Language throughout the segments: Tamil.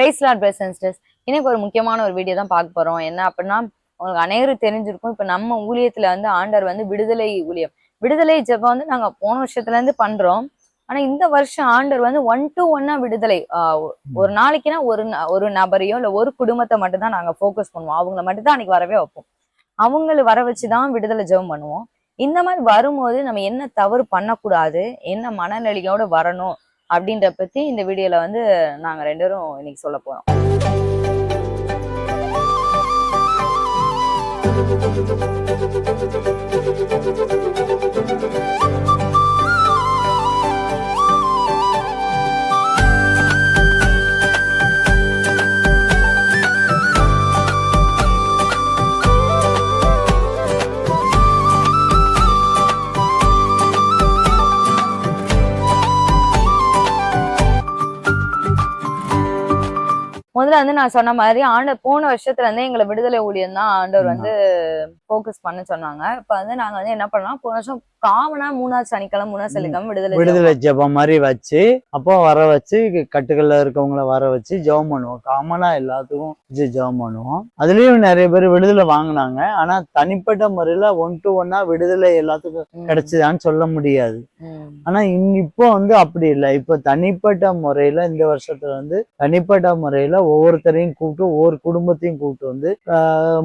பிரைஸ் லாட் பிரசன்ஸ்டர்ஸ் இன்னைக்கு ஒரு முக்கியமான ஒரு வீடியோ தான் பார்க்க போறோம். என்ன அப்படின்னா உங்களுக்கு அனைவரும் தெரிஞ்சிருக்கும். இப்ப நம்ம ஊழியத்துல வந்து ஆண்டர் வந்து விடுதலை ஊழியம். விடுதலை ஜெபம் வந்து நாங்க போன வருஷத்துல இருந்து பண்றோம். ஆனா இந்த வருஷம் ஆண்டர் வந்து ஒன் டு ஒன்னா விடுதலை ஒரு நாளைக்குனா ஒரு ந- ஒரு நபரையோ இல்ல ஒரு குடும்பத்தை மட்டும் தான் நாங்க ஃபோக்கஸ் பண்ணுவோம். அவங்கள மட்டும் தான் அன்னைக்கு வரவே வைப்போம். அவங்கள வர வச்சுதான் விடுதலை ஜெபம் பண்ணுவோம். இந்த மாதிரி வரும்போது நம்ம என்ன தவறு பண்ணக்கூடாது? என்ன மனநிலையோட வரணும்? அப்படின்ற பத்தி இந்த வீடியோல வந்து நாங்க ரெண்டு பேரும் இன்னைக்கு சொல்ல போறோம். முதல்ல வந்து நான் சொன்ன மாதிரி ஆண்டு போன வருஷத்துல இருந்தே எங்களை விடுதலை ஊழியம் தான் ஆண்டவர் வந்து ஃபோக்கஸ் பண்ண சொன்னாங்க. இப்ப வந்து நாங்க வந்து என்ன பண்ணலாம் போன வருஷம் காமனா மூணாவது சனிக்கிழமை மூணாவது சனிக்கிழமை விடுதலை விடுதலை ஜெபம். மாதிரி வச்சு அப்போ வர வச்சு கட்டுக்கல்ல இருக்கவங்கள வர வச்சு ஜெபம் பண்ணுவோம். காமனா எல்லாத்துக்கும் வச்சு ஜெபம் பண்ணுவோம். அதுலயும் நிறைய பேர் விடுதலை வாங்கினாங்க. ஆனா தனிப்பட்ட முறையில ஒன் டு ஒன்னா விடுதலை எல்லாத்துக்கும் கிடைச்சதான்னு சொல்ல முடியாது. ஆனா இன் இப்போ வந்து அப்படி இல்லை. இப்போ தனிப்பட்ட முறையில இந்த வருஷத்துல வந்து தனிப்பட்ட முறையில ஒவ்வொருத்தரையும் கூப்பிட்டு ஒவ்வொரு குடும்பத்தையும் கூப்பிட்டு வந்து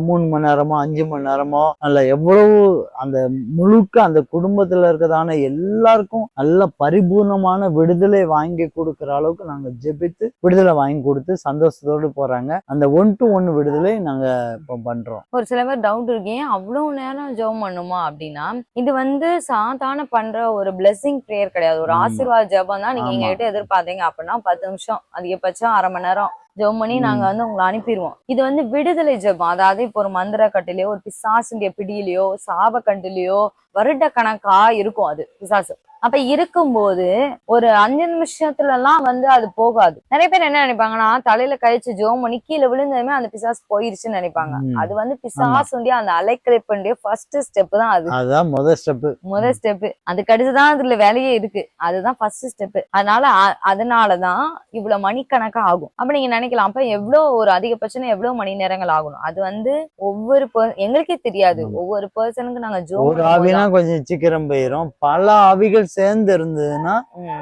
மூணு மணி நேரமோ அஞ்சு மணி நேரமோ அல்ல எவ்வளவு அந்த முழுக்க அந்த குடும்பத்துல இருக்கிறதான எல்லாருக்கும் நல்ல பரிபூர்ணமான விடுதலை வாங்கி கொடுக்கிற அளவுக்கு நாங்க ஜெபித்து விடுதலை வாங்கி கொடுத்து சந்தோஷத்தோடு போறாங்க அந்த ஒன் டு ஒன் விடுதலை நாங்க இப்போ பண்றோம் ஒரு சில பேர் டவுட் இருக்கு ஏன் அவ்வளவு நேரம் ஜெபம் பண்ணுமா அப்படின்னா இது வந்து சாதாரண பண்ற ஒரு பிளெஸிங் ப்ரேயர் கிடையாது ஒரு. ஆசீர்வாத ஜெபம் தான் நீங்க ஆமா. எங்ககிட்ட எதிர்பார்த்தீங்க அப்படின்னா பத்து நிமிஷம் அதிகபட்சம் அரை மணி நேரம் ஜெபம் பண்ணி. நாங்க வந்து உங்களை அனுப்பிடுவோம் இது வந்து விடுதலை ஜெபம் அதாவது இப்போ ஒரு மந்திர கட்டிலையோ ஒரு பிசாசுடைய பிடியிலையோ சாப கட்டிலையோ வருட கணக்கா இருக்கும் அது பிசாசு. அப்ப இருக்கும்போது ஒரு அஞ்சு நிமிஷத்துல எல்லாம் வந்து அது போகாது. நிறைய பேர் என்ன நினைப்பாங்கன்னா தலையில கழிச்சு ஜோம் பண்ணி கீழே விழுந்ததுமே அந்த பிசாசு போயிருச்சுன்னு நினைப்பாங்க. அது வந்து பிசாசுடைய அந்த அலைக்கழிப்புடைய ஃபர்ஸ்ட் ஸ்டெப் தான் அது. அதுதான் முதல் ஸ்டெப் முதல் ஸ்டெப் அதுக்கு அடுத்துதான் அதுல வேலையே இருக்கு. அதுதான் ஃபர்ஸ்ட் ஸ்டெப் அதனால அதனாலதான் இவ்வளவு மணிக்கணக்கா ஆகும். அப்ப நீங்க நினைக்கலாம் அப்ப எவ்வளவு ஒரு அதிகபட்சம் எவ்வளவு மணி நேரங்கள் ஆகணும்? அது வந்து ஒவ்வொரு எங்களுக்கே தெரியாது. ஒவ்வொரு பர்சனுக்கு நாங்க ஒரு ஜோம் ஆவினா கொஞ்சம் சீக்கிரம் போயிடும் பல ஆவிகள் சேர்ந்து இருந்ததுன்னா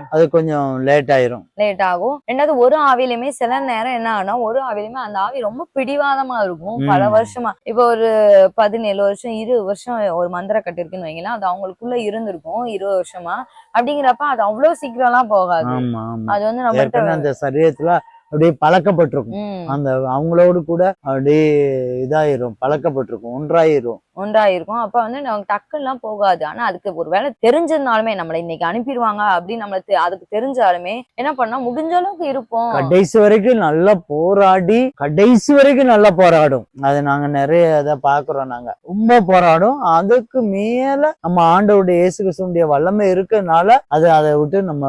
அது கொஞ்சம் லேட் ஆயிரும். லேட் ஆகும். ரெண்டாவது ஒரு ஆவிலையுமே சில நேரம் என்ன ஆகும்னா ஒரு ஆவிலையுமே அந்த ஆவி ரொம்ப பிடிவாதமா இருக்கும். பல. வருஷமா. இப்போ ஒரு பதினேழு வருஷம் இருபது வருஷம் ஒரு மந்திர கட்டிருக்குன்னு வைங்களேன் அது அவங்களுக்குள்ள இருந்திருக்கும் இருபது வருஷமா. அப்படிங்கிறப்ப அது அவ்வளவு சீக்கிரம் எல்லாம் போகாது அது வந்து ஏற்கனவே அந்த சரீரத்துல அப்படியே பழக்கப்பட்டிருக்கும். அந்த அவங்களோடு கூட அப்படியே இதாயிரும் பழக்கப்பட்டிருக்கும் ஒன்றாயிரும். ஒன்றாயிருக்கும் அப்ப வந்து நமக்கு டக்குலாம் போகாது. ஆனா அதுக்கு ஒரு வேலை தெரிஞ்சதுனாலுமே நம்மளை இன்னைக்கு அனுப்பிடுவாங்க அப்படின்னு நம்மள தெ- அதுக்கு தெரிஞ்சாலுமே என்ன பண்ணா முடிஞ்ச அளவுக்கு இருப்போம். கடைசி வரைக்கும் நல்லா போராடி கடைசி வரைக்கும் நல்லா போராடும். அது நாங்க நிறைய இதை பாக்குறோம் நாங்க. ரொம்ப போராடும். அதுக்கு மேல நம்ம ஆண்டவருடைய இயேசு கிறிஸ்துடைய வல்லமை இருக்கறனால அது அதை விட்டு நம்ம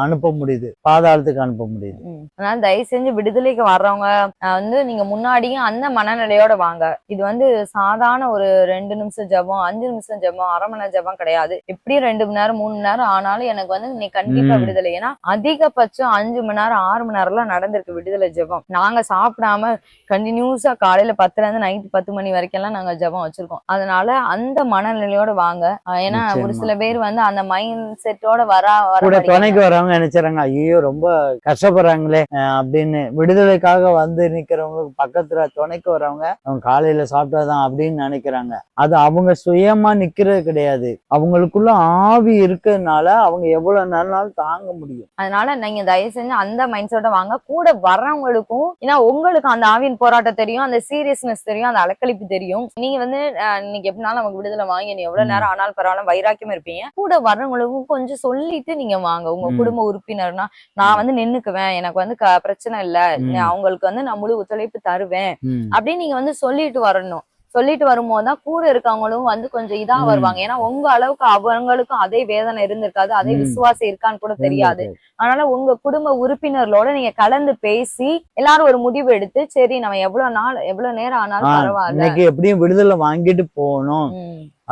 அனுப்ப முடியுது. பாதாளத்துக்கு அனுப்ப முடியுது. அதனால தயவு செஞ்சு விடுதலைக்கு வர்றவங்க வந்து நீங்க முன்னாடியும் அந்த மனநிலையோட வாங்க. இது வந்து சாதாரண ஒரு ரெண்டு நிமிஷம் ஜெபம் அஞ்சு நிமிஷம் ஜெபம் அரை மணி நேரம் ஜெபம் கிடையாது எப்படியும் ரெண்டு மணி நேரம் மூணு மணி நேரம் ஆனாலும் எனக்கு வந்து நீ கண்டிப்பா. விடுதலை ஏன்னா அதிகபட்சம் அஞ்சு மணி நேரம் ஆறு மணி நேரம் எல்லாம் நடந்திருக்கு விடுதலை ஜெபம் நாங்க சாப்பிடாம கண்டினியூஸா காலையில பத்துல இருந்து நைட் பத்து மணி வரைக்கும் எல்லாம் நாங்க ஜெபம் வச்சிருக்கோம் அதனால அந்த மனநிலையோட வாங்க ஏன்னா ஒரு. சில பேர் வந்து அந்த மைண்ட் செட்டோட வரா வர கூட. துணைக்கு வரவங்க நினைச்சாங்க ஐயோ ரொம்ப கஷ்டப்படுறாங்களே அப்படின்னு விடுதலைக்காக வந்து நிக்கிறவங்களுக்கு பக்கத்துல துணைக்கு வரவங்க அவங்க காலையில சாப்பிட்டாதான் அப்படின்னு நினைக்கிறாங்க அது அவங்க சுயமா நிக்கிறது கிடையாது. அவங்களுக்குள்ள ஆவி இருக்கிறதுனால அவங்க எவ்வளவு நேரம்னாலும் தாங்க முடியும். அதனால நீங்க தயவு செஞ்சு அந்த மைண்ட் செட்டை வாங்க. கூட வர்றவங்களுக்கும் ஏன்னா உங்களுக்கு அந்த ஆவியின் போராட்டம் தெரியும் அந்த சீரியஸ்னஸ் தெரியும் அந்த அலக்களிப்பு தெரியும். நீங்க வந்து இன்னைக்கு எப்படினாலும் நமக்கு விடுதலை வாங்கி நீ எவ்வளவு. நேரம் ஆனாலும் பரவாயில்ல வைராக்கியமா இருப்பீங்க. கூட வர்றவங்களுக்கும் கொஞ்சம் சொல்லிட்டு நீங்க வாங்க. உங்க. குடும்ப உறுப்பினர்னா நான் வந்து நின்னுக்குவேன். எனக்கு வந்து பிரச்சனை இல்ல. அவங்களுக்கு வந்து நான் முழு ஒத்துழைப்பு தருவேன். அப்படின்னு நீங்க வந்து சொல்லிட்டு வரணும். சொல்லிட்டு வரும்போது தான் கூட இருக்கவங்களும் வந்து கொஞ்சம் இதா. வருவாங்க. ஏன்னா உங்க அளவுக்கு அவங்களுக்கும் அதே வேதனை இருந்திருக்காது அதே. விசுவாசம் இருக்கான்னு கூட தெரியாது. அதனால உங்க குடும்ப உறுப்பினர்களோட நீங்க கலந்து பேசி எல்லாரும் ஒரு முடிவு எடுத்து சரி நம்ம எவ்வளவு நாள் எவ்வளவு நேரம் ஆனாலும் பரவாயில்ல. எப்படியும் விடுதலை வாங்கிட்டு போகணும்.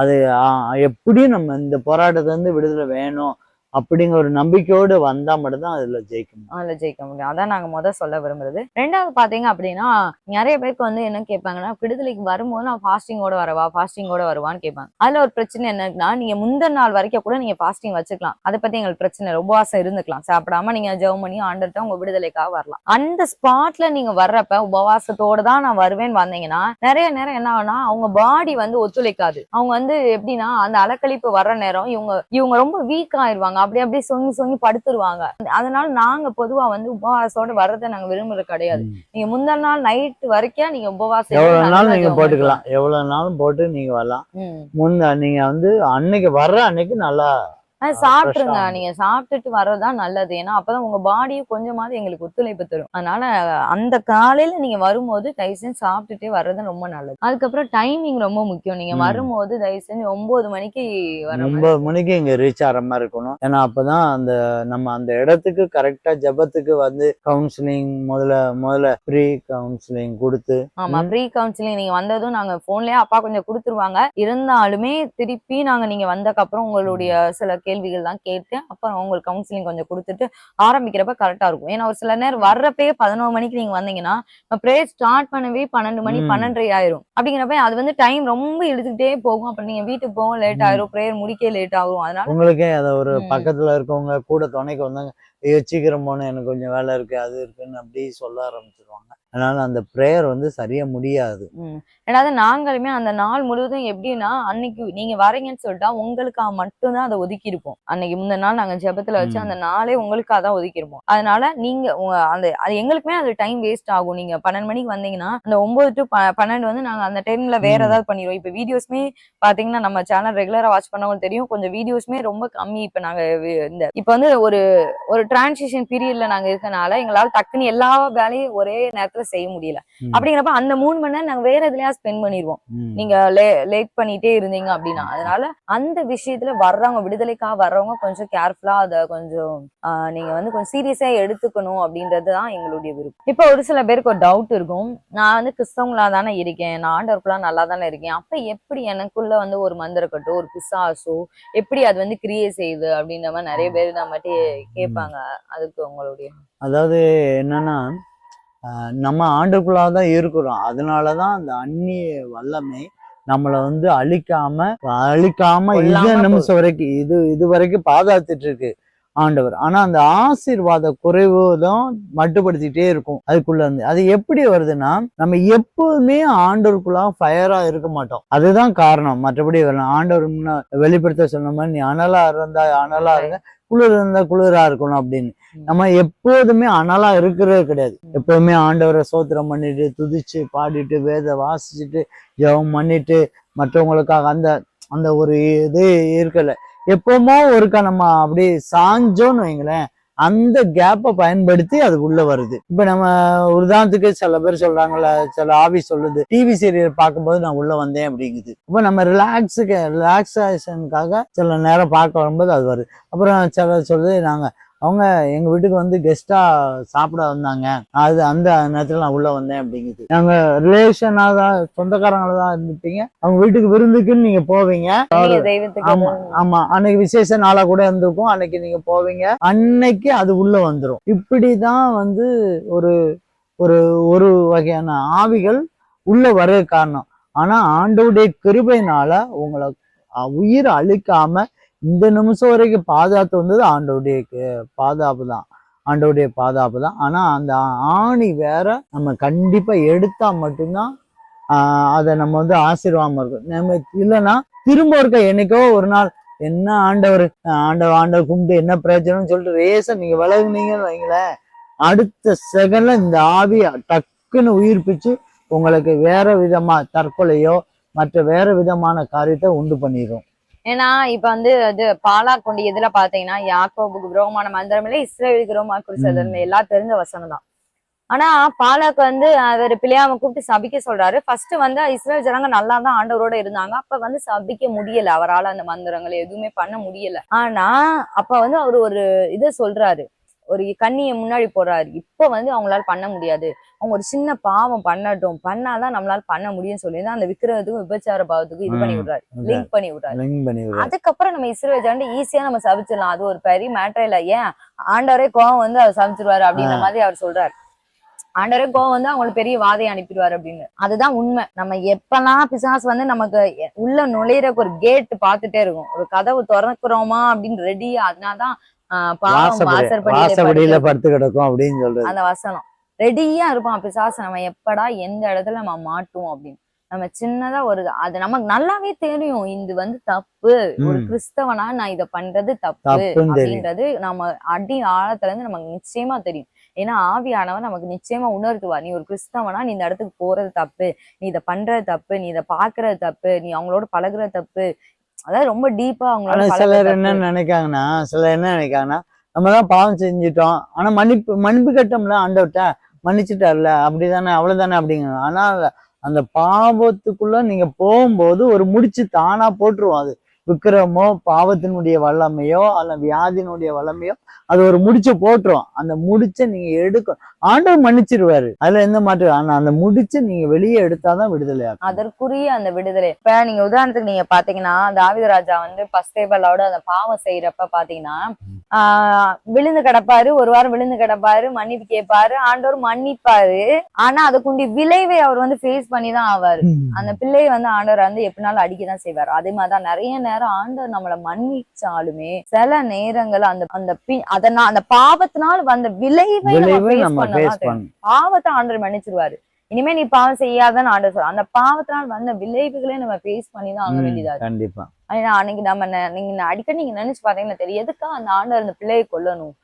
அது எப்படியும் நம்ம இந்த போராட்டத்துல இருந்து விடுதலை வேணும். அப்படிங்கிற ஒரு நம்பிக்கையோடு வந்தா மட்டும்தான் அதுல ஜெயிக்க முடியும். அதுல ஜெயிக்க முடியும். அதான் நாங்க முத சொல்ல விரும்புறது. ரெண்டாவது பாத்தீங்க அப்படின்னா நிறைய பேருக்கு வந்து என்ன கேட்பாங்கன்னா விடுதலைக்கு வரும்போது நான் ஃபாஸ்டிங்கோட வரவா ஃபாஸ்டிங்கோட வருவான்னு கேட்பாங்க. அதுல ஒரு பிரச்சனை என்னன்னா நீங்க முந்தின நாள் வரைக்கும் கூட நீங்க ஃபாஸ்டிங் வச்சுக்கலாம். அதை பத்தி எங்களுக்கு பிரச்சனை ரொம்ப உபவாசம் இருந்துக்கலாம். சாப்பிடாம நீங்க ஜெபம் பண்ணி ஆண்டுட்டு உங்க விடுதலைக்காக வரலாம். அந்த ஸ்பாட்ல நீங்க வர்றப்ப உபவாசத்தோட தான் நான் வருவேன்னு வந்தீங்கன்னா நிறைய நேரம் என்ன ஆகும்னா அவங்க பாடி வந்து ஒத்துழைக்காது. அவங்க வந்து எப்படின்னா அந்த அலக்கழிப்பு வர்ற நேரம் இவங்க இவங்க ரொம்ப வீக் ஆயிருவாங்க. அப்படி அப்படியே சொங்கி சொங்கி படுத்துருவாங்க அதனால நாங்க பொதுவா வந்து உபவாசத்தோட வர்றதை நாங்க விரும்புறது கிடையாது. நீங்க முந்தின நாள் நைட் வரைக்கும் நீங்க உபவாசம் எவ்வளவு நாள் நீங்க போட்டுக்கலாம் எவ்வளவு நாளும் போட்டு நீங்க வரலாம் பண்ணிக்கலாம். ம். முன்ன நீங்க வந்து அன்னைக்கு வர்ற அன்னைக்கு நல்லா சாப்பிட்டுருங்க நீங்க சாப்பிட்டுட்டு வர்றதுதான் நல்லது. ஏன்னா அப்பதான் உங்க பாடியும் கொஞ்சமாவது எங்களுக்கு ஒத்துழைப்பு தரும். அதனால அந்த காலையில நீங்க வரும்போது தயவு செஞ்சு சாப்பிட்டுட்டே வர்றது ரொம்ப நல்லது. அதுக்கப்புறம் டைமிங் ரொம்ப முக்கியம். நீங்க. வரும்போது தயவு செஞ்சு ஒன்பது மணிக்கு ஒன்பது மணிக்கு இங்க ரீச் ஆகிற மாதிரி இருக்கணும். ஏன்னா அப்பதான் அந்த நம்ம அந்த இடத்துக்கு கரெக்டா ஜெபத்துக்கு வந்து கவுன்சிலிங் முதல்ல முதல்ல ப்ரீ கவுன்சிலிங் கொடுத்து ஆமா. ப்ரீ கவுன்சிலிங் நீங்க வந்ததும் நாங்க போன்லயே அப்பா கொஞ்சம் கொடுத்துருவாங்க. இருந்தாலுமே திருப்பி நாங்க நீங்க வந்ததுக்கு அப்புறம் உங்களுடைய சில கேள்விகள் தான் கேட்டு அப்புறம் உங்களுக்கு கவுன்சிலிங் கொஞ்சம் கொடுத்துட்டு ஆரம்பிக்கிறப்ப கரெக்டா இருக்கும் ஏன்னா ஒரு சில நேரம் வர்றப்பயே பதினோரு மணிக்கு நீங்க வந்தீங்கன்னா ப்ரேயர் ஸ்டார்ட் பண்ணவே பன்னெண்டு மணி. பன்னெண்டரை ஆயிரும் அப்படிங்கிறப்ப அது வந்து டைம் ரொம்ப இழுத்துக்கிட்டே போகும் அப்புறம் நீங்க வீட்டுக்கு போக லேட். ஆயிரும் ப்ரேயர் முடிக்க லேட் ஆகும் அதனால உங்களுக்கே அதை ஒரு. பக்கத்துல இருக்கவங்க கூட துணைக்கு வந்தாங்க ஐயோ சீக்கிரம் எனக்கு கொஞ்சம் வேலை இருக்கு அது இருக்குன்னு அப்படி சொல்ல ஆரம்பிச்சிருவாங்க அதனால அந்த ப்ரேயர் வந்து சரியா முடியாது. ரெண்டாவது நாங்களுமே அந்த நாள் முழுவதும் எப்படின்னா அன்னைக்கு நீங்க வரீங்கன்னு சொல்லிட்டா உங்களுக்காக மட்டும்தான் அதை ஒதுக்கி இருப்போம் அன்னைக்கு முந்தின நாள் நாங்க ஜெபத்துல வச்சு. அந்த நாளே உங்களுக்காக தான் ஒதுக்கி இருப்போம் அதனால நீங்க அந்த அது எங்களுக்குமே அது டைம் வேஸ்ட் ஆகும். நீங்க பன்னெண்டு மணிக்கு வந்தீங்கன்னா அந்த ஒன்பது டு பன்னெண்டு வந்து நாங்க அந்த டைம்ல வேற. ஏதாவது பண்ணிடுவோம். இப்ப வீடியோஸ்மே பாத்தீங்கன்னா நம்ம சேனல் ரெகுலரா வாட்ச் பண்ணவங்களுக்கு தெரியும். கொஞ்சம் வீடியோஸ்மே ரொம்ப கம்மி. இப்ப நாங்க இந்த இப்ப வந்து ஒரு ஒரு டிரான்சிஷன் பீரியட்ல நாங்க இருக்கனால எங்களால டக்குன்னு எல்லா வேலையும் ஒரே நேரத்துல செய்ய முடியல. அப்படிங்கிறப்ப அந்த மூணு மணி நேரம் நாங்க வேற எதுலயா ஸ்பெண்ட் பண்ணிடுவோம். நீங்க லேட் பண்ணிட்டே இருந்தீங்க அப்படின்னா. அதனால அந்த விஷயத்துல வர்றவங்க விடுதலைக்காக வர்றவங்க கொஞ்சம் கேர்ஃபுல்லா அத கொஞ்சம் நீங்க வந்து கொஞ்சம் சீரியஸா எடுத்துக்கணும் அப்படின்றது தான் எங்களுடைய விருப்பம். இப்போ ஒரு சில பேருக்கு ஒரு டவுட் இருக்கும். நான் வந்து கிறிஸ்தவங்களா தானே இருக்கேன். நான் ஆண்டவருக்குள்ள நல்லா தானே இருக்கேன். அப்ப எப்படி எனக்குள்ள வந்து ஒரு மந்திரக்கட்டோ ஒரு பிசாசோ எப்படி அது வந்து கிரியேட் செய்யுது அப்படின்ற மாதிரி நிறைய பேர் நம்மகிட்ட கேட்பாங்க. அதுக்கு உங்களுடைய அதாவது என்னன்னா நம்ம ஆண்டுக்குள்ளாக தான் இருக்கிறோம். அதனாலதான் அந்த அந்நிய வல்லமை நம்மளை வந்து அழிக்காம அழிக்காம இது நிமிஷம் வரைக்கும்? இது இது வரைக்கும் பாதுகாத்துட்டு இருக்கு ஆண்டவர். ஆனா அந்த ஆசீர்வாத குறைவு தான் மட்டுப்படுத்திட்டே இருக்கும் அதுக்குள்ள இருந்து. அது எப்படி வருதுன்னா நம்ம எப்போதுமே ஆண்டவருக்குள்ள ஃபயரா இருக்க மாட்டோம். அதுதான் காரணம். மற்றபடி ஆண்டவர் முன்ன வெளிப்படுத்த சொன்ன மாதிரி நீ அனலா இருந்தா அனலா இருங்க. குளிர் இருந்தா குளிரா இருக்கணும் அப்படின்னு. நம்ம எப்போதுமே அனலா இருக்கிறது கிடையாது. எப்பவுமே ஆண்டவரை சோத்திரம் பண்ணிட்டு துதிச்சு பாடிட்டு வேத வாசிச்சுட்டு ஜெபம் பண்ணிட்டு மற்றவங்களுக்காக அந்த அந்த ஒரு இது இருக்கல. எப்பவுமோ ஒருக்கா நம்ம அப்படியே சாஞ்சோன்னு வைங்களேன் அந்த கேப்பை பயன்படுத்தி அது உள்ள வருது. இப்ப நம்ம உதாரணத்துக்கு சில பேர் சொல்றாங்கல்ல சில ஆபீஸ் சொல்லுது டிவி சீரியல் பார்க்கும்போது நான் உள்ள வந்தேன் அப்படிங்குது. இப்ப நம்ம ரிலாக்ஸுக்கு ரிலாக்ஸேஷனுக்காக சில நேரம் பார்க்க வரும்போது அது வருது. அப்புறம் சில சொல்லுது நாங்க அவங்க எங்க வீட்டுக்கு வந்து கெஸ்டா சாப்பிட வந்தாங்க. அது அந்த நேரத்துல நான் உள்ள வந்தேன் அப்படிங்குது. நாங்க ரிலேஷனா தான் சொந்தக்காரங்களா தான் இருந்துப்பீங்க அவங்க வீட்டுக்கு விருந்துக்குன்னு நீங்க போவீங்க. ஆமா ஆமா. அன்னைக்கு விசேஷ நாளா கூட இருந்திருக்கும். அன்னைக்கு நீங்க போவீங்க. அன்னைக்கு அது உள்ள வந்துரும். இப்படிதான் வந்து ஒரு ஒரு ஒரு வகையான ஆவிகள் உள்ள வர காரணம். ஆனா ஆண்டவுடைய கிருபையினால உங்களை உயிர் அழிக்காம இந்த நிமிஷம் வரைக்கும் பாதுகாத்து வந்தது ஆண்டவுடைய பாதுகாப்பு தான். ஆண்டவுடைய பாதுகாப்பு தான். ஆனால் அந்த ஆணி வேற நம்ம கண்டிப்பாக எடுத்தால் மட்டும்தான் அதை நம்ம வந்து ஆசீர்வாதமா இருக்கும் நம்ம இல்லைன்னா திரும்ப இருக்க என்னைக்கோ ஒரு நாள் என்ன ஆண்டவர் ஆண்டவர் ஆண்டவர் கும்பிட்டு என்ன பிரச்சனைன்னு சொல்லிட்டு ரேச நீங்கள் விலகுனீங்கன்னு வைங்களேன். அடுத்த செகண்ட்ல இந்த ஆவியை டக்குன்னு உயிர்ப்பிச்சு உங்களுக்கு வேற விதமா தற்கொலையோ மற்ற வேற விதமான காரியத்தை உண்டு பண்ணிடும் ஏன்னா இப்ப வந்து அது பாலா கொண்டு எதுல பாத்தீங்கன்னா யாக்கோபுக்கு விரோகமான மந்திரமில்ல இஸ்ரேலுக்கு விரோகமா குறிச்சதுன்னு எல்லாம் தெரிஞ்ச வசனம் தான். ஆனா பாலாக்கு வந்து அவர் பிள்ளையாம கூப்பிட்டு சபிக்க சொல்றாரு. ஃபர்ஸ்ட் வந்து இஸ்ரேல் ஜனங்க நல்லா தான் ஆண்டவரோட இருந்தாங்க. அப்ப வந்து சபிக்க முடியல. அவரால அந்த மந்திரங்களை எதுவுமே பண்ண முடியல. ஆனா அப்ப வந்து அவர் ஒரு இதை சொல்றாரு. ஒரு கண்ணியை முன்னாடி போடுறாரு. இப்ப வந்து அவங்களால பண்ண முடியாது. அவங்க ஒரு சின்ன பாவம் பண்ணட்டும். பண்ணாதான் நம்மளால பண்ண முடியும்னு சொல்லி தான் அந்த விக்கிரகத்துக்கும் விபச்சார பாவத்துக்கும் இது பண்ணி. விடுறாரு. லிங்க் பண்ணி விடுறாரு. அதுக்கப்புறம் நம்ம இஸ்ரேல் ஈஸியா நம்ம சபிச்சிடலாம். அது ஒரு பெரிய மேட்டர் இல்ல. ஏன்? ஆண்டவரே கோவம் வந்து அவர் சபிச்சிருவாரு அப்படின்ற. மாதிரி அவர் சொல்றாரு. ஆண்டவரே கோவம் வந்து அவங்களுக்கு பெரிய வாதையை அனுப்பிடுவாரு அப்படின்னு. அதுதான் உண்மை. நம்ம எப்பெல்லாம் பிசாசு வந்து நமக்கு உள்ள நுழையிறக்கு ஒரு கேட் பார்த்துட்டே இருக்கும். ஒரு கதவு திறக்கிறோமா அப்படின்னு ரெடி அதனாலதான் வாசப்படியில படுத்து- கிடக்கும் அப்படின்னு சொல்றது. அந்த வசனம். ரெடியா இருப்பான் பிசாசு. நம்ம எப்படா எந்த இடத்துல நம்ம மாட்டுவோம் அப்படின்னு. நம்ம சின்னதா ஒரு அது நமக்கு நல்லாவே தெரியும். இது வந்து தப்பு. ஒரு. கிறிஸ்தவனா நான் இத பண்றது தப்பு அப்படின்றது நம்ம அடி ஆழத்துல இருந்து நமக்கு நிச்சயமா தெரியும். ஏன்னா ஆவியானவர் நமக்கு நிச்சயமா உணர்த்துவார். நீ ஒரு கிறிஸ்தவனா நீ இந்த இடத்துக்கு போறது தப்பு. நீ இத பண்றது தப்பு. நீ இத பாக்குறது தப்பு. நீ அவங்களோட பழகுறது தப்பு. அதாவது ரொம்ப டீப்பா ஆனா அவங்களோட சிலர் என்ன. நினைக்காங்கன்னா சிலர் என்ன நினைக்காங்கன்னா நம்ம தான் பாவம் செஞ்சிட்டோம் ஆனா மன்னிப்பு மன்னிப்பு கட்டம்ல ஆண்டவர்கிட்ட மன்னிச்சிட்டார்ல அப்படிதானே அவ்வளவுதானே அப்படிங்க ஆனா அந்த பாவத்துக்குள்ள நீங்க போகும்போது ஒரு முடிச்சு தானா போட்டுருவோம் அது விக்கிரமோ பாவத்தினுடைய வல்லமையோ அல்ல வியாதியினுடைய வல்லமையோ அது ஒரு முடிச்ச போட்டுரும். அந்த முடிச்ச நீங்க எடுக்க ஆண்டவர் மன்னிச்சிருவாரு. அதுல எந்த மாற்று? ஆனா அந்த முடிச்ச நீங்க வெளியே எடுத்தாதான் விடுதலை ஆகும். அதற்குரிய அந்த விடுதலை. இப்ப நீங்க உதாரணத்துக்கு நீங்க பாத்தீங்கன்னா தாவீது ராஜா வந்து பஸ்தேபலோட அந்த பாவம் செய்யறப்ப பாத்தீங்கன்னா ஆஹ் விழுந்து கிடப்பாரு ஒரு வாரம் விழுந்து கிடப்பாரு மன்னிப்பு கேட்பாரு ஆண்டவர் மன்னிப்பாரு. ஆனா அதுக்குண்டி விளைவை அவர் வந்து ஃபேஸ் பண்ணி தான் ஆவாரு அந்த பிள்ளையை வந்து ஆண்டவர் வந்து எப்படினாலும் அடிக்கதான் செய்வார். அதே மாதிரிதான் நிறைய நேரம் ஆண்டவர் நம்மள மன்னிச்சாலுமே சில நேரங்கள் அந்த அந்த பி- அதனா அந்த பாவத்தினால் வந்த விளைவை பண்ணதான் பாவத்தை ஆண்டவர் மன்னிச்சிருவாரு. இனிமே நீ பாவம் செய்யாதன்னு ஆண்டவர் சொல்ற அந்த பாவத்தினால் வந்த விளைவுகளே நம்ம ஃபேஸ் பண்ணி தான் ஆக வேண்டியதா இருக்கு. கண்டிப்பா. அன்னைக்கு நம்ம நீங்க அடிக்கடி நீங்க நினைச்சு பாத்தீங்கன்னா தெரியும். எதுக்கா அந்த ஆண்டவர் அந்த பிள்ளையை கொல்லணும்?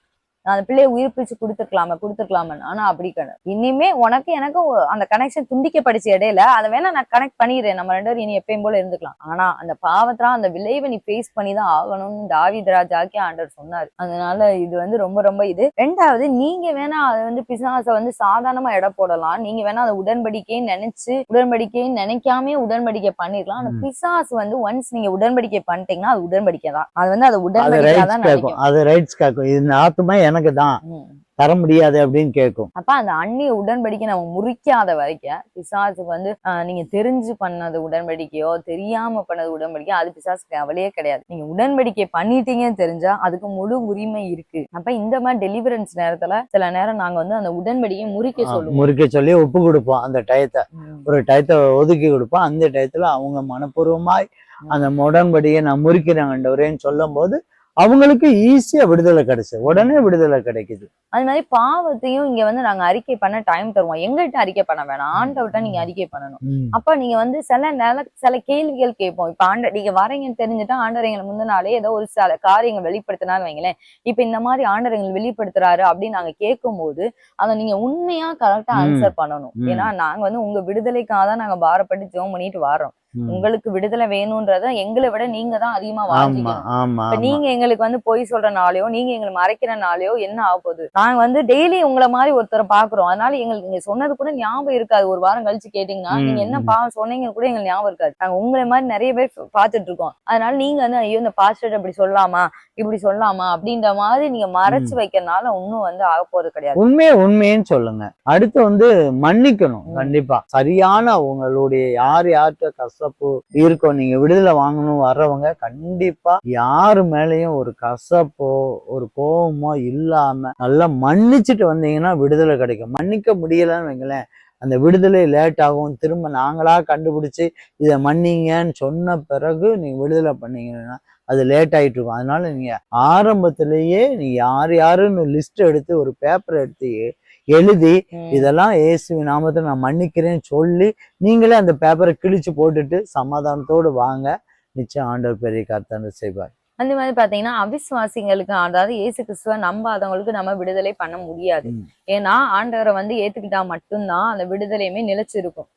நான் அந்த பிள்ளையை உயிர்ப்பிச்சு கொடுத்துருக்கலாமே கொடுத்துருக்கலாமே ஆனா அப்படி கிடையாது இனிமே உனக்கு எனக்கு அந்த கனெக்ஷன் துண்டிக்கப்படுச்சு இடையில அதை வேணா நான் கனெக்ட் பண்ணிடுறேன். நம்ம ரெண்டு பேரும் இனி எப்பயும் போல இருந்துக்கலாம். ஆனா அந்த பாவத்திலாம் அந்த விளைவை நீ ஃபேஸ் பண்ணி தான் ஆகணும்னு தாவீது ராஜாக்கே ஆண்டவர் சொன்னாரு. அதனால இது வந்து ரொம்ப ரொம்ப இது. ரெண்டாவது நீங்க வேணா அது வந்து பிசாசை வந்து சாதாரணமா எடை போடலாம். நீங்க வேணா அதை உடன்படிக்கைன்னு நினைச்சு உடன்படிக்கைன்னு நினைக்காமயே உடன்படிக்கை பண்ணிடலாம் ஆனா. பிசாசு வந்து ஒன்ஸ் நீங்க உடன்படிக்கை பண்ணிட்டீங்கன்னா அது உடன்படிக்கை தான் அது வந்து அது உடன்படிக்கை தான் நினைக்கும். அது ரைட்ஸ் கேட்கும் இந்த ஆத்மா எனக்கு தான். தர முடியாது அப்படின்னு கேட்கும் அப்ப அந்த அந்நிய உடன்படிக்கை நம்ம முறிக்காத வரைக்கும் பிசாசுக்கு வந்து நீங்க தெரிஞ்சு பண்ணது உடன்படிக்கையோ தெரியாம பண்ணது உடன்படிக்கை அது பிசாசுக்கு கவலையே கிடையாது. நீங்க உடன்படிக்கை பண்ணிட்டீங்கன்னு தெரிஞ்சா அதுக்கு முழு உரிமை இருக்கு. அப்ப இந்த மாதிரி டெலிவரன்ஸ் நேரத்துல சில நேரம் நாங்க வந்து அந்த உடன்படிக்கையை முறிக்க சொல்லுவோம். முறிக்க சொல்லி ஒப்பு கொடுப்போம் அந்த டயத்தை. ஒரு டயத்தை ஒதுக்கி கொடுப்போம். அந்த டயத்துல அவங்க மனப்பூர்வமாய் அந்த உடன்படியை நான் முறிக்கிறேன் சொல்லும் போது அவங்களுக்கு ஈஸியா விடுதலை கிடைச்சு. உடனே விடுதலை கிடைக்குது. அது மாதிரி பாவத்தையும் இங்க வந்து நாங்க அறிக்கை பண்ண டைம் தருவோம். எங்கள்கிட்ட அறிக்கை பண்ண வேணாம். ஆண்டவர்கிட்ட நீங்க அறிக்கை பண்ணணும். அப்ப நீங்க வந்து சில நேர சில கேள்விகள் கேட்போம். இப்ப ஆண்ட நீங்க வரீங்கன்னு தெரிஞ்சுட்டா ஆண்டவர் எங்களை முந்தினாலே ஏதோ ஒரு சில காரியங்கள் வெளிப்படுத்தினான்னு வைங்களேன். இப்ப இந்த மாதிரி ஆண்டவர் எங்களை வெளிப்படுத்துறாரு அப்படின்னு நாங்க கேட்கும்போது அதை நீங்க உண்மையா கரெக்டா. ஆன்சர் பண்ணணும். ஏன்னா நாங்க வந்து உங்க விடுதலைக்காக தான் நாங்க பாரப்பட்டு ஜெபம் பண்ணிட்டு வரோம் ம். உங்களுக்கு விடுதலை வேணும்ன்றத எங்களை விட நீங்க தான் அதிகமா வாங்கிக்கணும் நீங்க எங்களுக்கு வந்து பொய் சொல்றனாலயோ நீங்க எங்களை மறைக்கிறனாலயோ என்ன ஆக போகுது? நாங்க வந்து டெய்லி உங்களை மாதிரி ஒருத்தரை பாக்குறோம். அதனால எங்களுக்கு நீங்க சொன்னது கூட ஞாபகம் இருக்காது. ஒரு வாரம் கழிச்சு கேட்டீங்கன்னா நீங்க என்ன. பாவம் சொன்னீங்க கூட எங்களுக்கு ஞாபகம் இருக்காது. நாங்க உங்களை மாதிரி நிறைய பேர் பாத்துட்டு இருக்கோம். அதனால நீங்க வந்து ஐயோ இந்த பாஸ்டர் இப்படி சொல்லலாமா இப்படி சொல்லலாமா அப்படின்ற மாதிரி நீங்க மறைச்சு வைக்கிறனால ஒன்னும் வந்து ஆக போறது கிடையாது. உண்மையை உண்மைன்னு சொல்லுங்க. அடுத்து வந்து மன்னிக்கணும். கண்டிப்பா. சரியான உங்களுடைய யார் யார்கிட்ட கசப்பு இருக்கும். நீங்க விடுதலை வாங்கணும் வர்றவங்க கண்டிப்பா யாரு மேலயும் ஒரு கசப்போ ஒரு கோபமோ இல்லாம நல்லா மன்னிச்சுட்டு வந்தீங்கன்னா விடுதலை கிடைக்கும். மன்னிக்க முடியலன்னு வைங்களேன். அந்த விடுதலை லேட் ஆகும். திரும்ப நாங்களா கண்டுபிடிச்சு இதை மன்னிங்கன்னு சொன்ன பிறகு நீங்க விடுதலை பண்ணீங்கன்னா அது லேட் ஆகிட்டு இருக்கும். அதனால நீங்க ஆரம்பத்திலேயே நீ யார் யாருன்னு லிஸ்ட் எடுத்து ஒரு பேப்பர் எடுத்து எழுதி. இதெல்லாம் இயேசு நாமத்தை நான் மன்னிக்கிறேன்னு சொல்லி நீங்களே அந்த பேப்பரை கிழிச்சு போட்டுட்டு சமாதானத்தோடு வாங்க நிச்சயம் ஆண்டவர் பெரிய கர்த்தனை செய்வார் அந்த மாதிரி பாத்தீங்கன்னா அவிசுவாசிங்களுக்கு அதாவது இயேசு கிறிஸ்துவ நம்பாதவங்களுக்கு நம்ம விடுதலை பண்ண முடியாது. ஏன்னா ஆண்டவரை வந்து ஏத்துக்கிட்டா மட்டும்தான் அந்த விடுதலையுமே நிலைச்சிருக்கும்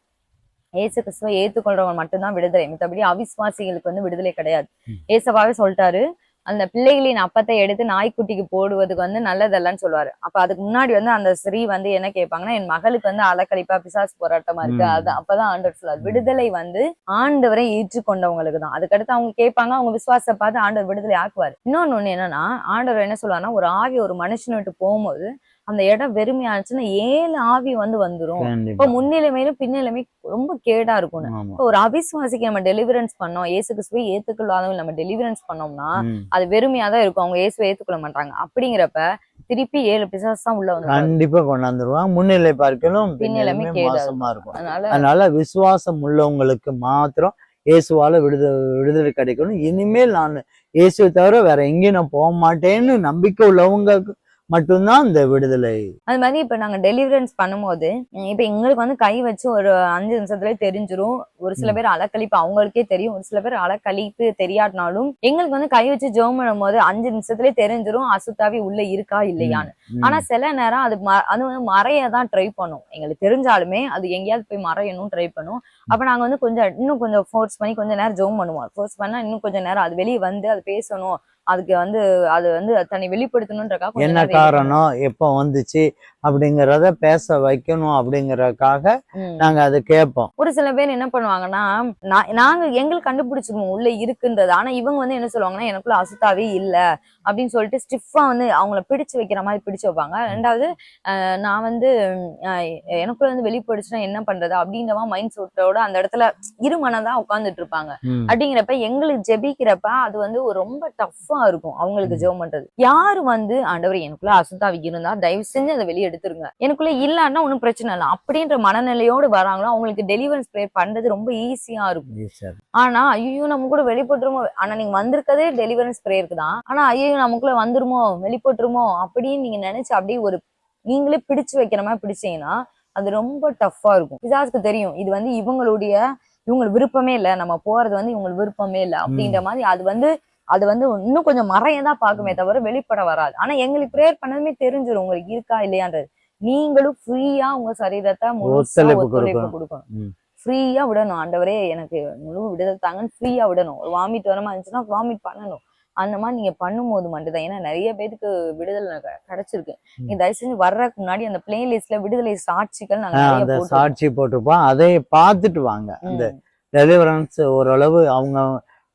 ஏசு கிறிஸ்துவ ஏத்துக்கொள்றவங்க மட்டும்தான் விடுதலை மத்தபடி அவிசுவாசிகளுக்கு வந்து விடுதலை கிடையாது ம். ஏசப்பாவே சொல்லிட்டாரு அந்த பிள்ளைகளின் அப்பத்தை எடுத்து நாய்க்குட்டிக்கு போடுவதுக்கு வந்து நல்லதல்லன்னு சொல்லுவாரு. அப்ப அதுக்கு முன்னாடி வந்து அந்த ஸ்ரீ வந்து என்ன கேட்பாங்கன்னா என் மகளுக்கு வந்து அலக்கழிப்பா பிசாசு போராட்டமா இருக்கு. அது அப்பதான் ஆண்டவர் சொல்லுவார் விடுதலை வந்து ஆண்டவரை ஏற்றுக்கொண்டவங்களுக்கு தான். அதுக்கடுத்து அவங்க கேட்பாங்க அவங்க விசுவாசத்தை பார்த்து ஆண்டவர் விடுதலை ஆக்குவார். இன்னொன்னு ஒண்ணு என்னன்னா ஆண்டவர் என்ன சொல்லுவாருன்னா ஒரு ஆவி ஒரு மனுஷனை விட்டு போகும்போது அந்த இடம் வெறுமையாச்சுன்னா ஏழு ஆவி வந்து வந்துரும். இப்ப முன்னிலைமையிலும் பின்னிலைமை ரொம்ப கேடா இருக்கும் இப்போ ஒரு அவிசுவாசிக்கு நம்ம டெலிவரன்ஸ் பண்ணோம். இயேசு கிறிஸ்துவை ஏத்துக்கொள்ளாதவங்க நம்ம டெலிவரன்ஸ் பண்ணோம்னா. அது வெறுமையா தான் இருக்கும். அவங்க இயேசுவை ஏத்துக்கொள்ள மாட்டாங்க. அப்படிங்கிறப்ப திருப்பி ஏழு பிசாசு தான் உள்ள வந்து கண்டிப்பா கொண்டாந்துருவாங்க. முன்னிலை பார்க்கலும் பின்னிலைமை மோசமா இருக்கும். அதனால அதனால விசுவாசம் உள்ளவங்களுக்கு மாத்திரம் இயேசுவால விடுதலை விடுதலை கிடைக்கணும். இனிமேல் நான் இயேசுவை தவிர வேற எங்கேயும் நான் போக மாட்டேன்னு நம்பிக்கை உள்ளவங்களுக்கு மட்டும்தான் இந்த விடுதலை. அது மாதிரி இப்ப நாங்க டெலிவரன்ஸ் பண்ணும்போது இப்ப எங்களுக்கு வந்து கை வச்சு ஒரு அஞ்சு நிமிஷத்துலயே தெரிஞ்சிரும். ஒரு சில. பேர் அலக்கழிப்பு அவங்களுக்கே தெரியும். ஒரு சில பேர் அலக்கழிப்பு தெரியாட்டினாலும் எங்களுக்கு வந்து கை வச்சு ஜெபம் பண்ணும்போது அஞ்சு நிமிஷத்துலயே தெரிஞ்சிரும் அசுத்தாவி உள்ள இருக்கா இல்லையான்னு. ஆனா சில நேரம் அது அது வந்து மறைய தான் ட்ரை பண்ணும். எங்களுக்கு தெரிஞ்சாலுமே அது எங்கேயாவது போய் மறையணும் ட்ரை பண்ணும். அப்ப நாங்க வந்து கொஞ்சம் இன்னும் கொஞ்சம் ஃபோர்ஸ் பண்ணி கொஞ்ச நேரம் ஜெபம் பண்ணுவோம். ஃபோர்ஸ் பண்ணா இன்னும் கொஞ்ச நேரம் அது வெளியே வந்து அது பேசணும். அதுக்கு வந்து அது வந்து தன்னை வெளிப்படுத்தணுன்றக்கா கொஞ்ச என்ன காரணம்? எப்போ வந்துச்சு? அப்படிங்கிறத பேச வைக்கணும் அப்படிங்கறதுக்காக ம். நாங்க அதை கேட்போம் ஒரு சில பேர் என்ன பண்ணுவாங்கன்னா நாங்க எங்களுக்கு கண்டுபிடிச்சிருவோம் உள்ள இருக்குன்றது ஆனா இவங்க வந்து என்ன சொல்லுவாங்கன்னா எனக்குள்ள அசுத்தாவே இல்ல அப்படின்னு சொல்லிட்டு ஸ்டிஃபா வந்து அவங்கள பிடிச்சு வைக்கிற மாதிரி பிடிச்சு வைப்பாங்க ரெண்டாவது நான் வந்து எனக்குள்ள வந்து வெளிப்படுச்சுன்னா என்ன பண்றது அப்படின்ற மைண்ட் செட்டோட அந்த இடத்துல இருமனதா உட்கார்ந்துட்டு இருப்பாங்க. அப்படிங்கிறப்ப எங்களுக்கு ஜெபிக்கிறப்ப அது வந்து ரொம்ப டஃப்பா இருக்கும் அவங்களுக்கு. ஜெபம் பண்றது யாரு வந்து ஆண்டவர் எனக்குள்ள அசுத்தாவி இருந்தா தயவு செஞ்சு அதை வெளியே எடுத்துருங்க. எனக்குள்ள இல்லன்னா ஒன்றும் பிரச்சனை இல்லை. அப்படின்ற மனநிலையோடு வராங்களோ அவங்களுக்கு டெலிவரன்ஸ் ப்ரேயர் பண்றது ரொம்ப ஈஸியா இருக்கும். ஆனா ஐயோ நம்ம கூட வெளிப்பட்டுருமோ? ஆனா நீங்க வந்திருக்கதே டெலிவரன்ஸ் ப்ரேயருக்கு தான். ஆனா ஐயோ நமக்குள்ள வந்துருமோ? வெளிப்பட்டுருமோ? அப்படின்னு நீங்க நினைச்சு அப்படியே ஒரு நீங்களே பிடிச்சு வைக்கிற மாதிரி பிடிச்சீங்கன்னா அது ரொம்ப டஃப்பா இருக்கும். பிசாசுக்கு தெரியும் இது வந்து இவங்களுடைய இவங்களுக்கு விருப்பமே இல்லை. நம்ம போறது வந்து இவங்களுக்கு விருப்பமே இல்லை. அப்படின்ற மாதிரி அது வந்து அது வந்து இன்னும் கொஞ்சம் மறையதான் பார்க்குமே தவிர வெளிப்பட வராது. ஆனா எங்களுக்கு ப்ரேயர் பண்ணதுமே தெரிஞ்சிடும் உங்களுக்கு இருக்கா இல்லையான்றது. நீங்களும் ஃப்ரீயா உங்க சரீரத்தை முழுசா ஒத்துழைப்பு கொடுக்கணும். ஃப்ரீயா விடணும். ஆண்டவரே எனக்கு முழு விடுதலை தாங்கன்னு ஃப்ரீயா விடணும். ஒரு வாமிட் வர மாதிரி இருந்துச்சுன்னா வாமிட் பண்ணணும். அந்த மாதிரி நீங்க பண்ணும்போது மட்டும்தான். ஏன்னா நிறைய பேருக்கு விடுதலை கிடைச்சிருக்கு. நீங்க தயவு செஞ்சு வர்றதுக்கு முன்னாடி அந்த பிளேலிஸ்ட்ல விடுதலை சாட்சிகள் நாங்க. சாட்சி போட்டிருப்போம். அதை பார்த்துட்டு வாங்க. அந்த. டெலிவரன்ஸ் ஓரளவு அவங்க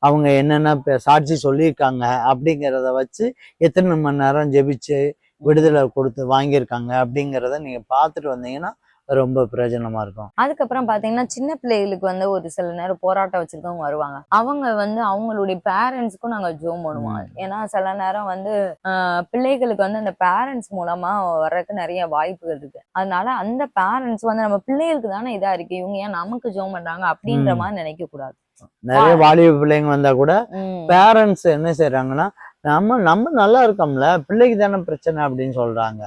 அவங்க என்னென்ன சாட்சி சொல்லியிருக்காங்க அப்படிங்கிறத வச்சு எத்தனை மணி நேரம் ஜெபிச்சு விடுதலை கொடுத்து வாங்கியிருக்காங்க அப்படிங்கிறத நீங்கள் பார்த்துட்டு வந்தீங்கன்னா ரொம்ப பிரயோஜனமா இருக்கும். அதுக்கப்புறம் பாத்தீங்கன்னா சின்ன பிள்ளைகளுக்கு வந்து ஒரு சில நேரம் போராட்டம் வச்சிருக்கவங்க வருவாங்க. அவங்க வந்து அவங்களுடைய பேரண்ட்ஸ்க்கும் நாங்க ஜோம் பண்ணுவோம் ஏன்னா சில நேரம் வந்து பிள்ளைகளுக்கு வந்து அந்த பேரண்ட்ஸ் மூலமா வர்றதுக்கு நிறைய வாய்ப்புகள் இருக்கு. அதனால அந்த பேரண்ட்ஸ் வந்து நம்ம பிள்ளைகளுக்கு தானே இதா இருக்கு. இவங்க ஏன் நமக்கு ஜோம் பண்றாங்க அப்படின்ற. மாதிரி நினைக்க கூடாது. நிறைய வாலிப பிள்ளைங்க வந்தா கூட. பேரண்ட்ஸ் என்ன செய்றாங்கன்னா நம்ம நம்ம நல்லா இருக்கோம்ல பிள்ளைக்கு தானே பிரச்சனை அப்படின்னு சொல்றாங்க.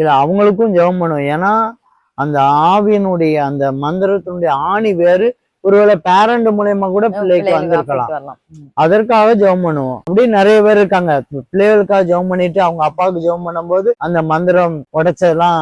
இல்ல அவங்களுக்கும் ஜெபம் பண்ணும் ஏன்னா அந்த ஆவியினுடைய அந்த மந்திரத்தினுடைய ஆணி வேறு. ஒருவேளை பேரண்ட் மூலியமா கூட பிள்ளைக்கு வந்திருக்கலாம். அதற்காக ஜெபம் பண்ணுவோம். அப்படி நிறைய பேர் இருக்காங்க. பிள்ளைகளுக்காக ஜெபம் பண்ணிட்டு அவங்க அப்பாவுக்கு ஜெபம் பண்ணும்போது அந்த மந்திரம் உடைச்சதெல்லாம்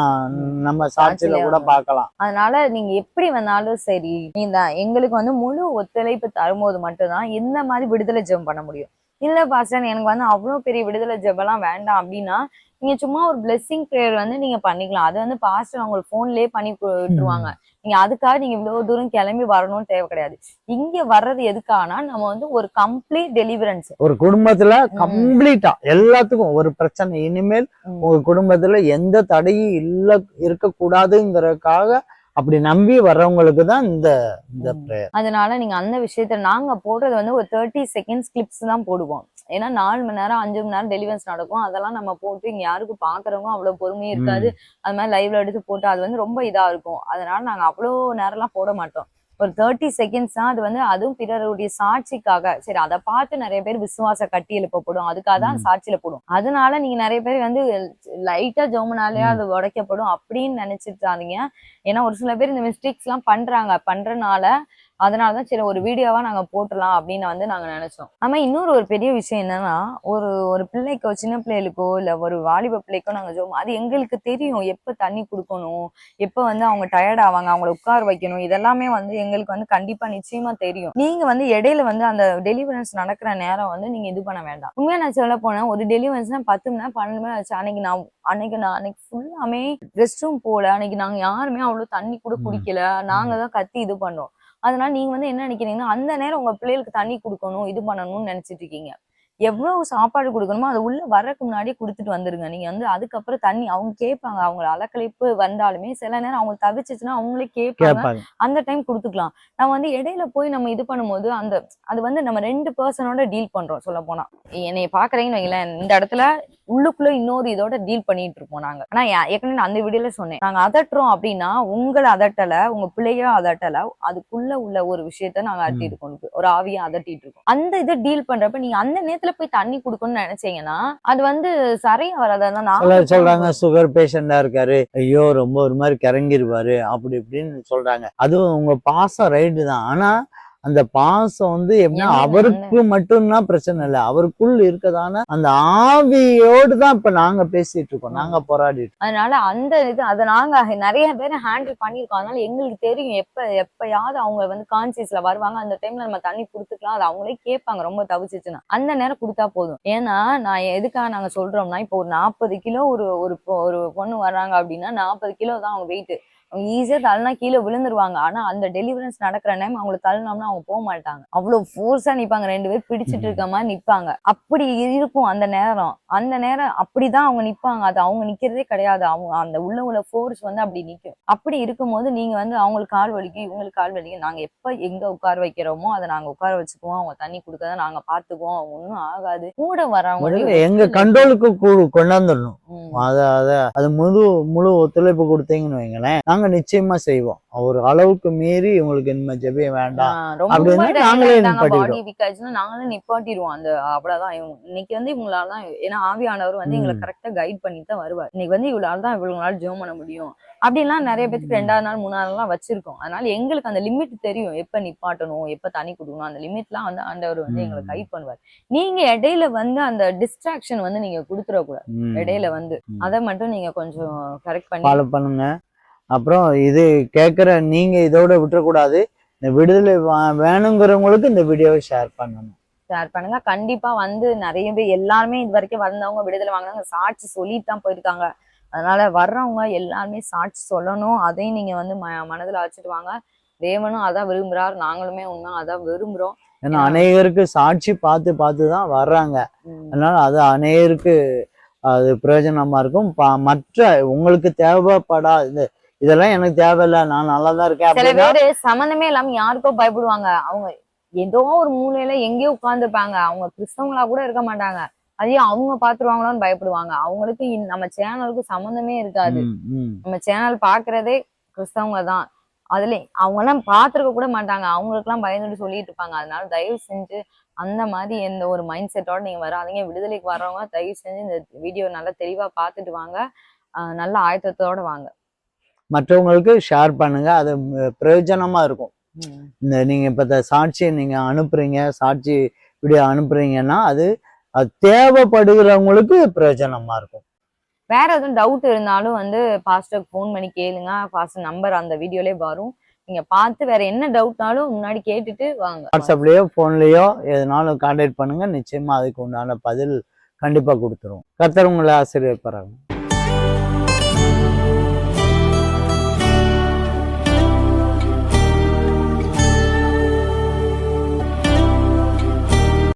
நம்ம சாட்சியில கூட பார்க்கலாம். அதனால நீங்க எப்படி வந்தாலும் சரி இந்த எங்களுக்கு வந்து முழு ஒத்துழைப்பு தரும்போது மட்டும்தான் இந்த மாதிரி விடுதலை ஜெபம் பண்ண முடியும். இல்ல பாஸ்டர் எனக்கு வந்து அவ்வளவு பெரிய விடுதலை ஜெபம்லாம் வேண்டாம் அப்படின்னா நீங்க சும்மா ஒரு பிளெஸிங் ப்ரேயர் வந்து நீங்க பண்ணிக்கலாம். அது வந்து பாஸ்டர் உங்களுக்கு போன்லயே பண்ணி விட்டுருவாங்க. நீங்க அதுக்காக நீங்க இவ்வளவு தூரம் கிளம்பி வரணும்னு தேவை கிடையாது. இங்க வர்றது எதுக்கானா நம்ம வந்து ஒரு கம்ப்ளீட் டெலிவரன்ஸ் ஒரு குடும்பத்துல கம்ப்ளீட்டா எல்லாத்துக்கும் ஒரு பிரச்சனை. இனிமேல் உங்க குடும்பத்துல எந்த தடையும் இல்ல இருக்கக்கூடாதுங்கிறதுக்காக அப்படி நம்பி வர்றவங்களுக்கு தான் இந்த இந்த prayer. அதனால நீங்க அந்த விஷயத்த நாங்க போடுறது வந்து ஒரு தேர்ட்டி செகண்ட்ஸ் கிளிப்ஸ் தான் போடுவோம். ஏன்னா நாலு மணி நேரம் அஞ்சு மணி நேரம் டெலிவரன்ஸ் நடக்கும். அதெல்லாம் நம்ம போட்டு இங்க யாருக்கும் பாக்குறவங்க அவ்வளவு பொறுமையும் இருக்காது. அது மாதிரி லைவ்ல எடுத்து போட்டு அது வந்து ரொம்ப இதா இருக்கும். அதனால நாங்க அவ்வளோ நேரம்லாம் போட மாட்டோம். ஒரு தேர்ட்டி செகண்ட்ஸ் தான் அது வந்து அதுவும் பிறருடைய சாட்சிக்காக. சரி அதை பார்த்து நிறைய பேர் விசுவாச கட்டி எழுப்பப்படும் அதுக்காக தான். சாட்சியில போடும். அதனால நீங்க நிறைய பேர் வந்து லைட்டா ஜோமனாலே. அது உடைக்கப்படும் அப்படின்னு நினைச்சிட்டாதீங்க ஏன்னா ஒரு சில பேர் இந்த மிஸ்டேக்ஸ் எல்லாம் பண்றாங்க. பண்றனால அதனாலதான் சரி ஒரு வீடியோவா நாங்க போட்டுடலாம் அப்படின்னு வந்து நாங்க நினைச்சோம். ஆமா இன்னொரு ஒரு பெரிய விஷயம் என்னன்னா ஒரு ஒரு பிள்ளைக்கோ சின்ன பிள்ளைகளுக்கோ இல்ல ஒரு வாலிப பிள்ளைக்கோ நாங்க ஜோம் அது எங்களுக்கு தெரியும் எப்ப தண்ணி கொடுக்கணும் எப்ப வந்து அவங்க டயர்ட் ஆவாங்க அவங்கள உட்கார வைக்கணும் இதெல்லாமே வந்து எங்களுக்கு வந்து கண்டிப்பா நிச்சயமா தெரியும். நீங்க வந்து இடையில வந்து அந்த டெலிவரன்ஸ் நடக்கிற நேரம் வந்து நீங்க இது பண்ண வேண்டாம். உண்மையா நான் சொல்ல போனேன் ஒரு டெலிவரன்ஸ்னா பத்து மணி நேரம் பன்னெண்டு மணி நேரம் ஆச்சு. அன்னைக்கு நான் அன்னைக்கு நான் அன்னைக்கு ஃபுல்லாமே ரெஸ்ட் ரூம் போல அன்னைக்கு நாங்க யாருமே அவ்வளவு தண்ணி கூட. குடிக்கல. நாங்க தான் கத்தி இது பண்ணோம். அதனால நீங்க வந்து என்ன நினைக்கிறீங்கன்னா அந்த நேரம் உங்க பிள்ளைகளுக்கு தண்ணி கொடுக்கணும் இது பண்ணணும்னு நினைச்சிட்டு இருக்கீங்க. எவ்வளவு சாப்பாடு கொடுக்கணுமோ அது உள்ள வரக்கு முன்னாடியே கொடுத்துட்டு வந்துருங்க. நீங்க வந்து அதுக்கப்புறம் தண்ணி அவங்க கேட்பாங்க. அவங்க அலக்கழிப்பு வந்தாலுமே சில நேரம் அவங்க தவிச்சிச்சுன்னா அவங்களே கேட்பாங்க. கேட்பாங்க. அந்த டைம் கொடுத்துக்கலாம். நம்ம வந்து இடையில போய் நம்ம இது பண்ணும்போது அந்த அது வந்து நம்ம ரெண்டு பர்சனோட டீல் பண்றோம் சொல்ல போனா என்னைய பாக்குறீங்கன்னு வைங்களேன் இந்த இடத்துல உள்ளுக்குள்ள இன்னொரு இதோட டீல் பண்ணிட்டு இருப்போம் நாங்க. ஆனா ஏற்கனவே நான் அந்த வீடியோல சொன்னேன். நாங்க அதட்டுறோம் அப்படின்னா உங்களை அதட்டல உங்க பிள்ளைய அதட்டல அதுக்குள்ள உள்ள ஒரு விஷயத்த நாங்க அதட்டிட்டு இருக்கோம் ஒரு ஆவியை அதட்டிட்டு இருக்கோம். அந்த இதை டீல் பண்றப்ப நீங்க அந்த நேரத்துல போய் தண்ணி கொடுக்கணும்னு நினைச்சீங்கன்னா அது வந்து சரியா வராது அதான் நான் சிலர் சொல்றாங்க சுகர் பேஷண்டா இருக்காரு. ஐயோ ரொம்ப ஒரு மாதிரி கிறங்கிருவாரு. அப்படி இப்படின்னு சொல்றாங்க. அதுவும் உங்க பாசம் ரைட்டு தான். ஆனா அந்த பாசம் வந்து எப்படின்னா அவருக்கு மட்டும்தான் பிரச்சனை இல்லை. அவருக்குள் இருக்கதான அந்த ஆவியோடு தான் இப்ப நாங்க பேசிட்டு இருக்கோம். நாங்க போராடிட்டு. அதனால அந்த இது அதை நாங்க நிறைய பேரை ஹேண்டில் பண்ணியிருக்கோம். அதனால எங்களுக்கு தெரியும் எப்ப எப்பயாவது அவங்க வந்து கான்சியஸ்ல வருவாங்க. அந்த டைம்ல நம்ம தண்ணி கொடுத்துக்கலாம். அது அவங்களே கேட்பாங்க. ரொம்ப தவிச்சிச்சுன்னா. அந்த நேரம் கொடுத்தா போதும். ஏன்னா நான் எதுக்காக நாங்க சொல்றோம்னா இப்போ ஒரு நாற்பது கிலோ ஒரு ஒரு பொண்ணு வர்றாங்க அப்படின்னா நாற்பது கிலோ தான் அவங்க வெயிட் அவங்க ஈஸியா தள்ளினா கீழே விழுந்துருவாங்க. ஆனா அந்த டெலிவரன்ஸ் நடக்கிற டைம் அவங்களை தள்ளினோம்னா அவங்க போக மாட்டாங்க. அவ்வளவு ஃபோர்ஸா நிப்பாங்க. ரெண்டு பேர் பிடிச்சிட்டு இருக்க மாதிரி நிப்பாங்க. அப்படி இருக்கும் அந்த நேரம். அந்த நேரம் அப்படிதான் அவங்க நிப்பாங்க. அது அவங்க நிக்கிறதே கிடையாது. அவங்க அந்த உள்ள உள்ள ஃபோர்ஸ் வந்து அப்படி நிக்கும். அப்படி இருக்கும்போது நீங்க வந்து அவங்களுக்கு கால் வலிக்கும் இவங்களுக்கு கால் வலிக்கும் நாங்க எப்ப எங்க உட்கார வைக்கிறோமோ அதை நாங்க உட்கார வச்சுக்குவோம். அவங்க தண்ணி கொடுக்கறத நாங்க பாத்துக்குவோம் ஒண்ணும் ஆகாது. கூட வரவங்க எங்க கண்ட்ரோலுக்கு கொண்டாந்துடணும். அத அதை அது முழு முழு ஒத்துழைப்பு கொடுத்தீங்கன்னு வைங்களேன் நாங்க நிச்சயமா செய்வோம். ஒரு அளவுக்கு மீறி உங்களுக்கு இனிமே ஜெபியம் வேண்டாம். அப்படின்னா நாங்களே நிப்பாட்டிடுவோம். நாங்களே நிப்பாட்டிடுவோம் அந்த அவ்வளவுதான். இவங்க இன்னைக்கு வந்து இவங்களால தான் ஏன்னா ஆவியானவர் வந்து எங்களை. கரெக்டா கைட் பண்ணி தான் வருவார். இன்னைக்கு வந்து இவ்வளவு தான் இவ்வளவு நாள் ஜெபம் பண்ண முடியும். அப்படிலாம் நிறைய பேருக்கு ரெண்டாவது நாள் மூணாவது நாள்லாம் வச்சிருக்கோம். அதனால எங்களுக்கு அந்த லிமிட் தெரியும். எப்ப நிப்பாட்டணும் எப்ப தண்ணி கொடுக்கணும் அந்த லிமிட்லாம் வந்து ஆண்டவர் வந்து. எங்களை கைட் பண்ணுவார். நீங்க இடையில வந்து அந்த டிஸ்ட்ராக்ஷன் வந்து நீங்க கொடுத்துடக்கூடாது. இடையில வந்து. அதை மட்டும் நீங்க கொஞ்சம் கரெக்ட் பண்ணி ஃபாலோ பண்ணுங்க. அப்புறம் இது கேட்குற நீங்க இதோட விட்டுறக்கூடாது. இந்த விடுதலை வேணுங்கிறவங்களுக்கு இந்த வீடியோவை ஷேர் பண்ணணும். ஷேர் பண்ணுங்க. கண்டிப்பா வந்து நிறைய பேர் எல்லாருமே இது வரைக்கும் வந்தவங்க விடுதலை வாங்கினவங்க சாட்சி சொல்லிட்டு தான் போயிருக்காங்க. அதனால வர்றவங்க எல்லாருமே சாட்சி சொல்லணும். அதையும் நீங்க வந்து ம மனதுல வச்சுட்டு வாங்க. தேவனும் அதான் விரும்புறார். நாங்களுமே உண்மை அதான் விரும்புறோம். ஏன்னா அநேகருக்கு சாட்சி பார்த்து பார்த்து தான் வர்றாங்க. அதனால அது அநேகருக்கு அது பிரயோஜனமா இருக்கும். மற்ற உங்களுக்கு தேவைப்படா இது இதெல்லாம் எனக்கு தேவையில்ல. நான் நல்லா தான் இருக்கேன் சில பேரு சம்மந்தமே இல்லாம யாருக்கோ பயப்படுவாங்க. அவங்க ஏதோ ஒரு மூலையில எங்கேயோ உட்கார்ந்துருப்பாங்க. அவங்க கிறிஸ்தவங்களா கூட இருக்க மாட்டாங்க. அதையும் அவங்க பாத்துருவாங்களோன்னு பயப்படுவாங்க. அவங்களுக்கு நம்ம சேனலுக்கு சம்மந்தமே இருக்காது. நம்ம சேனல் பாக்குறதே கிறிஸ்தவங்க தான். அதுல அவங்க எல்லாம் பாத்துருக்க கூட மாட்டாங்க. அவங்களுக்கு எல்லாம் பயந்துட்டு சொல்லிட்டு இருப்பாங்க. அதனால தயவு செஞ்சு அந்த மாதிரி எந்த ஒரு மைண்ட் செட்டோட நீங்க வராதீங்க. விடுதலைக்கு வர்றவங்க தயவு செஞ்சு இந்த வீடியோ நல்லா தெளிவா பார்த்துட்டு வாங்க. நல்ல ஆயத்தத்தோட வாங்க. மற்றவங்களுக்கு ஷேர் பண்ணுங்க. அது பிரயோஜனமா இருக்கும். இந்த நீங்க இப்ப சாட்சியை நீங்க அனுப்புறீங்க சாட்சி வீடியோ அனுப்புறீங்கன்னா அது அது தேவைப்படுகிறவங்களுக்கு பிரயோஜனமா இருக்கும். வேற எதுவும் டவுட் இருந்தாலும் வந்து பாஸ்டருக்கு ஃபோன் பண்ணி கேளுங்க. பாஸ்டர் நம்பர் அந்த வீடியோலயே வரும். நீங்க பார்த்து வேற என்ன டவுட்னாலும் முன்னாடி கேட்டுட்டு வாங்க. வாட்ஸ்அப்லயோ ஃபோன்லயோ எதுனாலும் கான்டாக்ட் பண்ணுங்க. நிச்சயமா அதுக்கு உண்டான பதில் கண்டிப்பா கொடுத்துருவோம் கர்த்தர் உங்களை ஆசிரியர்